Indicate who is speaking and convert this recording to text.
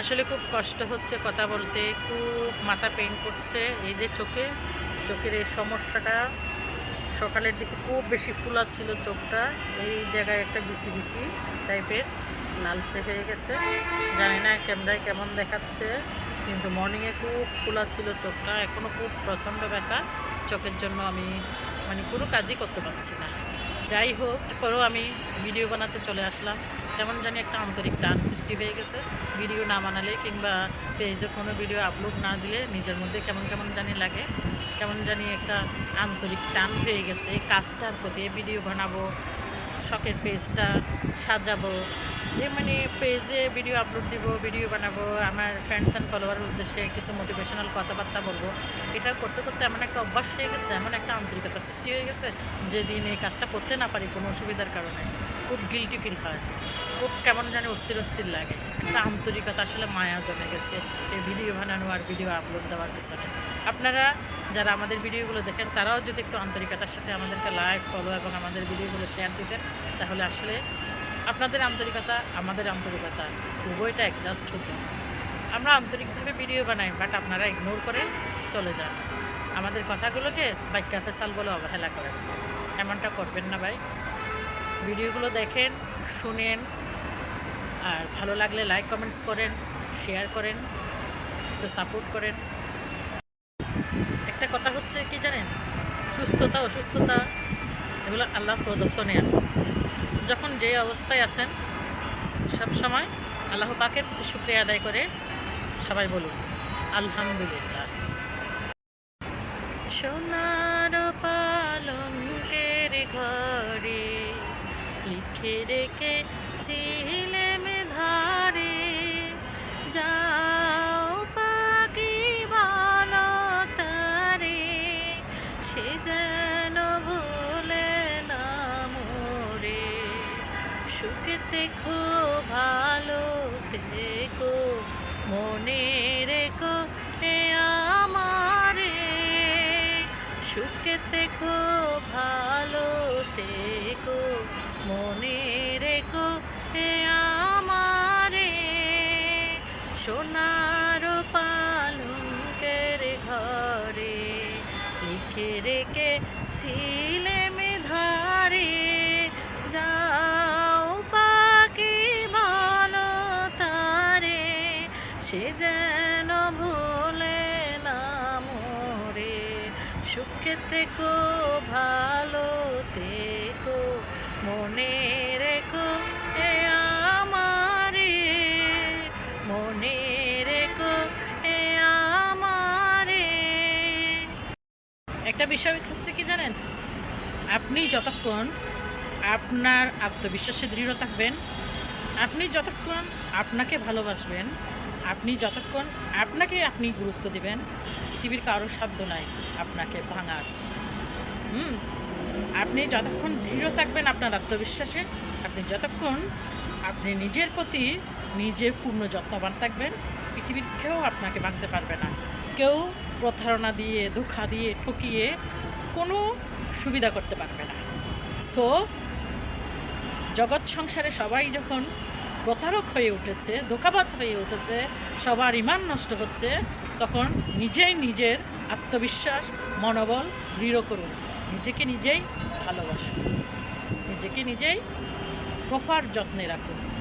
Speaker 1: আসলে খুব কষ্ট হচ্ছে কথা বলতে, খুব মাথা পেইন করছে। এই যে চোখে, চোখের এই সমস্যাটা, সকালের দিকে খুব বেশি ফুলা ছিল চোখটা। এই জায়গায় একটা বিসি বিসি টাইপের লালচে হয়ে গেছে। জানি না ক্যামেরায় কেমন দেখাচ্ছে, কিন্তু মর্নিংয়ে খুব ফুলা ছিল চোখটা। এখনও খুব প্রচণ্ড ব্যথা। চোখের জন্য আমি মানে কোনো কাজই করতে পারছি না। যাই হোক পরেও আমি ভিডিও বানাতে চলে আসলাম। কেমন জানি একটা আন্তরিক টান সৃষ্টি হয়ে গেছে। ভিডিও না বানালে কিংবা পেজে কোনো ভিডিও আপলোড না দিলে নিজের মধ্যে কেমন কেমন জানি লাগে। কেমন জানি একটা আন্তরিক টান হয়ে গেছে। এই কাজটার প্রতি ভিডিও বানাবো, শখের পেজটা সাজাবো, এ মানে পেজে ভিডিও আপলোড দিব, ভিডিও বানাবো, আমার ফ্রেন্ডস অ্যান্ড ফলোয়ারের উদ্দেশ্যে কিছু মোটিভেশনাল কথাবার্তা বলব। এটা করতে করতে এমন একটা অভ্যাস হয়ে গেছে, এমন একটা আন্তরিকতা সৃষ্টি হয়ে গেছে, যেদিন এই কাজটা করতে না পারি কোনো অসুবিধার কারণে। খুব গিলটি ফিল হয়। খুব কেমন জানি অস্থির অস্থির লাগে। একটা আন্তরিকতা আসলে মায়া জমে গেছে এই ভিডিও বানানো আর ভিডিও আপলোড দেওয়ার পিছনে। আপনারা যারা আমাদের ভিডিওগুলো দেখেন, তারাও যদি একটু আন্তরিকতার সাথে আমাদেরকে লাইক ফলো এবং আমাদের ভিডিওগুলো শেয়ার দিতেন, তাহলে আসলে আপনাদের আন্তরিকতা আমাদের আন্তরিকতা উভয়টা অ্যাডজাস্ট হতো। আমরা আন্তরিকভাবে ভিডিও বানাই বাট আপনারা ইগনোর করে চলে যান। আমাদের কথাগুলোকে বাইকা ফেসাল বলে অবহেলা করেন। এমনটা করবেন না ভাই। ভিডিওগুলো দেখেন, শুনেন আর ভালো লাগলে লাইক কমেন্টস করেন শেয়ার করেন, তো সাপোর্ট করেন। একটা কথা হচ্ছে কি জানেন? সুস্থতা, অসুস্থতা, এগুলো আল্লাহ প্রদত্ত নেয়া যখন যে অবস্থায় আছেন, সব সময় আল্লাহ পাকের প্রতি শুক্রিয়া আদায় করে সবাই বলুন, আলহামদুলিল্লাহ। সোনার পালঙ্কের ঘরে লিখে রেখে যেন ভুলে না মোরে? সুখেতে খুব ভালো থেকো, মনে রেখো এ আমারে। সুখেতে খুব ভালো থেকো, মনে রেখো এ আমারে। সোনার রেখে চিলেমে ধারে যাও পাখি ভালো তারে, সে যেন ভুলে না মোরে। সুখে থেকো ভালো থেকো মনে রেখো একটা বিষয় হচ্ছে কি জানেন? আপনি যতক্ষণ আপনার আত্মবিশ্বাসে দৃঢ় থাকবেন আপনি যতক্ষণ আপনাকে ভালোবাসবেন, আপনি যতক্ষণ আপনাকে আপনি গুরুত্ব দিবেন, পৃথিবীর কারও সাধ্য নাই আপনাকে ভাঙার। হুম? আপনি যতক্ষণ দৃঢ় থাকবেন আপনার আত্মবিশ্বাসে, আপনি যতক্ষণ আপনি নিজের প্রতি নিজে পূর্ণ যত্নবান থাকবেন, পৃথিবীর কেউ আপনাকে ভাঙতে পারবে না। কেউ প্রতারণা দিয়ে, ধোঁকা দিয়ে, ঠকিয়ে কোনো সুবিধা করতে পারবে না। সো জগৎ সংসারে সবাই যখন প্রতারক হয়ে উঠেছে, ধোকাবাজ হয়ে উঠেছে, সবার ইমান নষ্ট হচ্ছে, তখন নিজেই নিজের আত্মবিশ্বাস, মনোবল দৃঢ় করুন। নিজেকে নিজেই ভালোবাসুন। নিজেকে নিজেই প্রপার যত্নে রাখুন।